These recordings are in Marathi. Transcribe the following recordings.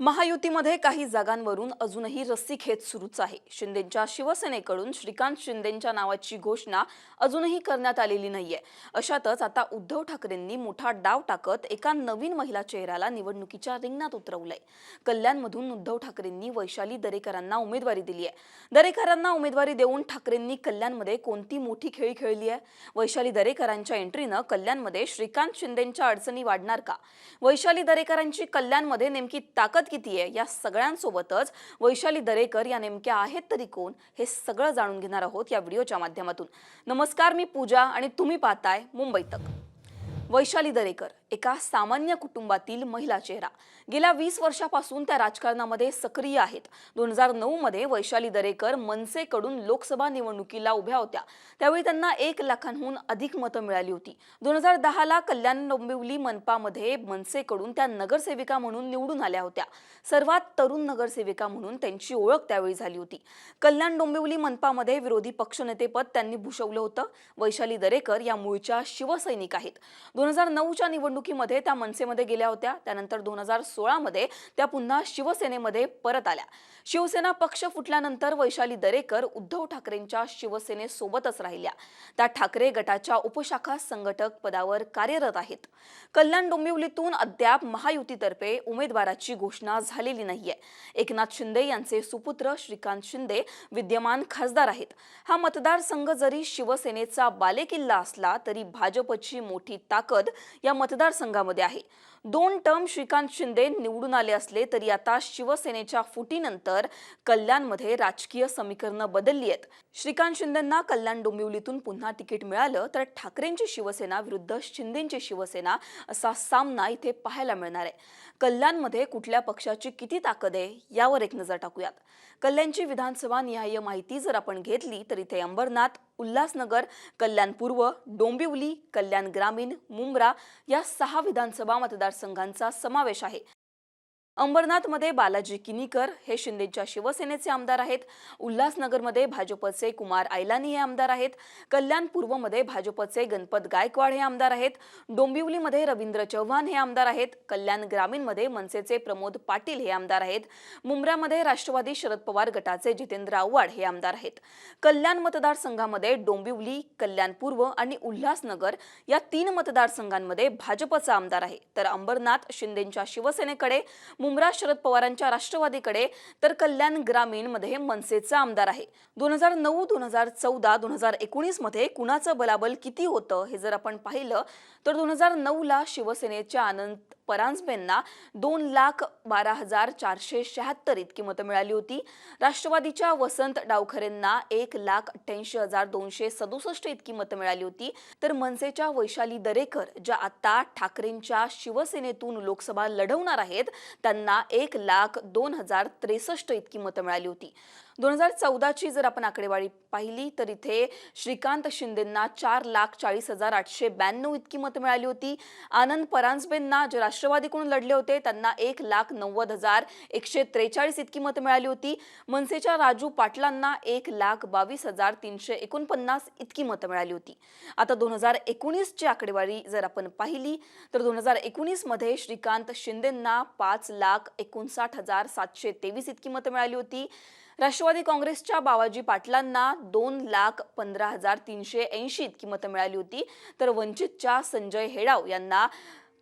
महायुतीमध्ये काही जागांवरून अजूनही रस्सीखेच सुरूच आहे. शिंदेच्या शिवसेनेकडून श्रीकांत शिंदेच्या नावाची घोषणा अजूनही करण्यात आलेली नाहीये. अशातच आता उद्धव ठाकरेंनी मोठा डाव टाकत एका नवीन महिला चेहऱ्याला निवडणुकीच्या रिंगणात उतरवलंय. कल्याणमधून उद्धव ठाकरेंनी वैशाली दरेकरांना उमेदवारी दिली आहे. दरेकरांना उमेदवारी देऊन ठाकरेंनी कल्याणमध्ये कोणती मोठी खेळी खेळली आहे? वैशाली दरेकरांच्या एंट्रीनं कल्याणमध्ये श्रीकांत शिंदेच्या अडचणी वाढणार का? वैशाली दरेकरांची कल्याणमध्ये नेमकी ताकद किती आहे? या सगळ्यांसोबतच वैशाली दरेकर या नेमक्या आहेत तरी कोण? हे सगळं जाणून घेणार आहोत या व्हिडिओच्या माध्यमातून. नमस्कार मी पूजा आणि तुम्ही पाहताय मुंबई तक. वैशाली दरेकर एका सामान्य कुटुंबातील महिला चेहरा. गेल्या वीस वर्षापासून त्या राजकारणामध्ये सक्रिय आहेत. दोन हजार नऊ मध्ये वैशाली दरेकर मनसेकडून लोकसभा निवडणुकीला उभ्या होत्या. त्यावेळी त्यांना एक लाखांहून अधिक मतं मिळाली होती. दोन हजार दहाला कल्याण डोंबिवली मनपामध्ये मनसेकडून त्या नगरसेविका म्हणून निवडून आल्या होत्या. सर्वात तरुण नगरसेविका म्हणून त्यांची ओळख त्यावेळी झाली होती. कल्याण डोंबिवली मनपामध्ये विरोधी पक्षनेतेपद त्यांनी भूषवलं होतं. वैशाली दरेकर या मूळच्या शिवसैनिक आहेत. दोन हजार नऊच्या निवडणुकीमध्ये त्या मनसेमध्ये गेल्या होत्या. त्यानंतर दोन हजार सोळामध्ये त्या पुन्हा शिवसेनेमध्ये परत आल्या. शिवसेना पक्ष फुटल्यानंतर वैशाली दरेकर उद्धव ठाकरेंच्या शिवसेनेसोबतच राहिल्या. त्या ठाकरे गटाच्या उपशाखा संघटक पदावर कार्यरत आहेत. कल्याण डोंबिवलीतून अद्याप महायुतीतर्फे उमेदवाराची घोषणा झालेली नाहीये. एकनाथ शिंदे यांचे सुपुत्र श्रीकांत शिंदे विद्यमान खासदार आहेत. हा मतदारसंघ जरी शिवसेनेचा बालेकिल्ला असला तरी भाजपची मोठी ताकद या मतदारसंघामध्ये आहे. दोन टर्म श्रीकांत शिंदे निवडून आले असले तरी आता शिवसेनेच्या फुटीनंतर कल्याणमध्ये राजकीय समीकरणं बदलली आहेत. श्रीकांत शिंदेंना कल्याण डोंबिवलीतून पुन्हा तिकीट मिळालं तर ठाकरेंची शिवसेना विरुद्ध शिंदेंची शिवसेना असा सामना इथे पाहायला मिळणार आहे. कल्याणमध्ये कुठल्या पक्षाची किती ताकद आहे यावर एक नजर टाकूयात. कल्याणची विधानसभा निहाय माहिती जर आपण घेतली तर इथे अंबरनाथ उल्हासनगर कल्याण पूर्व डोंबिवली कल्याण ग्रामीण मुंब्रा या सहा विधानसभा मतदारसंघांचा समावेश आहे. अंबरनाथमध्ये बालाजी किनीकर हे शिंदेच्या शिवसेनेचे आमदार आहेत. उल्हासनगरमध्ये भाजपचे कुमार आयलानी हे आमदार आहेत. कल्याण पूर्वमध्ये भाजपचे गणपत गायकवाड हे आमदार आहेत. डोंबिवलीमध्ये रवींद्र चव्हाण हे आमदार आहेत. कल्याण ग्रामीणमध्ये मनसेचे प्रमोद पाटील हे आमदार आहेत. मुंब्रामध्ये राष्ट्रवादी शरद पवार गटाचे जितेंद्र आव्हाड हे आमदार आहेत. कल्याण मतदारसंघामध्ये डोंबिवली कल्याण पूर्व आणि उल्हासनगर या तीन मतदारसंघांमध्ये भाजपचा आमदार आहे. तर अंबरनाथ शिंदेच्या शिवसेनेकडे मुंब्रा शरद पवारांच्या राष्ट्रवादीकडे तर कल्याण ग्रामीणमध्ये मनसेचा आमदार आहे. दोन हजार नऊ दोन हजार चौदा दोन हजार एकोणीसमध्ये कुणाचं बलाबल किती होतं हे जर आपण पाहिलं तर दोन हजार नऊला शिवसेनेच्या आनंद परांजपेंना दोन लाख बारा हजार चारशे शहात्तर इतकी मतं मिळाली होती. राष्ट्रवादीच्या वसंत डावखरेंना एक लाख अठ्ठ्याऐंशी हजार दोनशे सदुसष्ट इतकी मतं मिळाली होती. तर मनसेच्या वैशाली दरेकर ज्या आता ठाकरेंच्या शिवसेनेतून लोकसभा लढवणार आहेत त्यांना एक लाख दोन हजार त्रेसष्ट इतकी मतं मिळाली होती. दोन हजार चौदाची जर आपण आकडेवारी पाहिली तर इथे श्रीकांत शिंदेंना चार लाख चाळीस हजार आठशे ब्याण्णव इतकी मतं मिळाली होती. आनंद परांजपेंना जे राष्ट्रवादीकडून लढले होते त्यांना एक लाख नव्वद हजार एकशे त्रेचाळीस इतकी मतं मिळाली होती. मनसेच्या राजू पाटलांना एक लाख बावीस हजार तीनशे एकोणपन्नास इतकी मतं मिळाली होती. आता दोन हजार एकोणीसची आकडेवारी जर आपण पाहिली तर दोन हजार एकोणीसमध्ये श्रीकांत शिंदेंना पाच लाख एकोणसाठ हजार सातशे तेवीस इतकी मतं मिळाली होती. राष्ट्रवादी काँग्रेसच्या बावाजी पाटलांना दोन लाख पंधरा हजार तीनशे ऐंशी इतकी मतं मिळाली होती. तर वंचितच्या संजय हेडाव यांना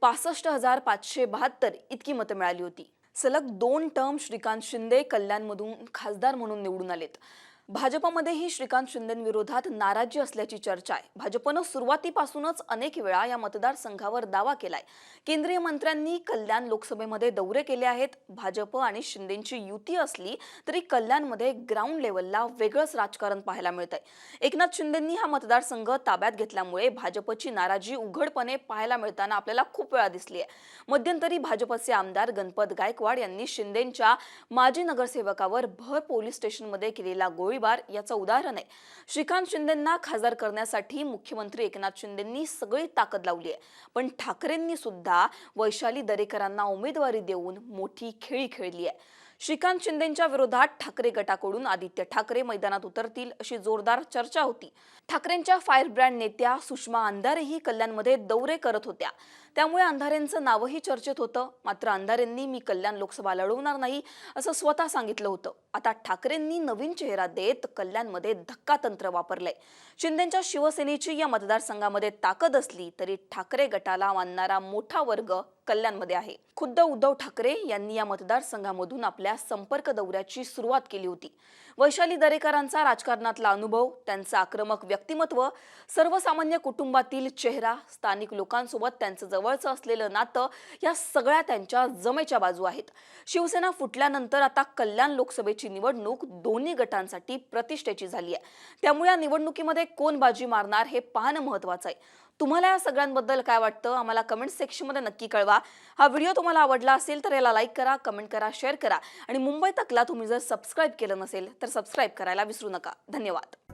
पासष्ट हजार पाचशे बहात्तर इतकी मतं मिळाली होती. सलग दोन टर्म श्रीकांत शिंदे कल्याणमधून खासदार म्हणून निवडून आलेत. भाजपमध्येही श्रीकांत शिंदेविरोधात नाराजी असल्याची चर्चा आहे. भाजपनं सुरुवातीपासूनच अनेक वेळा या मतदारसंघावर दावा केलाय. केंद्रीय मंत्र्यांनी कल्याण लोकसभेमध्ये दौरे केले आहेत. भाजप आणि शिंदेची युती असली तरी कल्याणमध्ये ग्राउंड लेवलला वेगळंच राजकारण पाहायला मिळतंय. एकनाथ शिंदेंनी हा मतदारसंघ ताब्यात घेतल्यामुळे भाजपची नाराजी उघडपणे पाहायला मिळताना आपल्याला खूप वेळा दिसली आहे. मध्यंतरी भाजपचे आमदार गणपत गायकवाड यांनी शिंदेच्या माजी नगरसेवकावर भर पोलीस स्टेशनमध्ये केलेला गोळीबार याचं उदाहरण आहे. श्रीकांत शिंदेंना खासदार करण्यासाठी मुख्यमंत्री एकनाथ शिंदेंनी सगळी ताकद लावली आहे. पण ठाकरेंनी सुद्धा वैशाली दरेकरांना उमेदवारी देऊन मोठी खेळी खेळली आहे. श्रीकांत शिंदेच्या विरोधात ठाकरे गटाकडून आदित्य ठाकरे मैदानात उतरतील अशी जोरदार चर्चा होती. ठाकरेंच्या फायर ब्रँड नेत्या सुषमा अंधारेही कल्याणमध्ये दौरे करत होत्या. त्यामुळे अंधारेंचं नावही चर्चेत होतं. मात्र अंधारेंनी मी कल्याण लोकसभा लढवणार नाही असं स्वतः सांगितलं होतं. आता ठाकरेंनी नवीन चेहरा देत कल्याणमध्ये धक्का तंत्र वापरलंय. शिंदेच्या शिवसेनेची या मतदारसंघामध्ये ताकद असली तरी ठाकरे गटाला मानणारा मोठा वर्ग कल्याणमध्ये आहे. खुद्द उद्धव ठाकरे यांनी या मतदारसंघामधून आपल्या संपर्क दौऱ्याची सुरुवात केली होती. वैशाली दरेकरांचा राजकारणातला अनुभव त्यांचं आक्रमक व्यक्तिमत्व सर्वसामान्य कुटुंबातील चेहरा स्थानिक लोकांसोबत त्यांचं जवळचं असलेलं नातं या सगळ्या त्यांच्या जमेच्या बाजू आहेत. शिवसेना फुटल्यानंतर आता कल्याण लोकसभेची निवडणूक दोन्ही गटांसाठी प्रतिष्ठेची झाली आहे. त्यामुळे या निवडणुकीमध्ये कोण बाजी मारणार हे पाहणं महत्वाचं आहे. तुम्हाला या सगळ्यांबद्दल काय वाटतं? आम्हाला कमेंट सेक्शनमध्ये नक्की कळवा. हा व्हिडिओ तुम्हाला आवडला असेल तर याला लाईक करा कमेंट करा शेअर करा. आणि मुंबई तकला तुम्ही जर सबस्क्राईब केलं नसेल तर सबस्क्राईब करायला विसरू नका. धन्यवाद.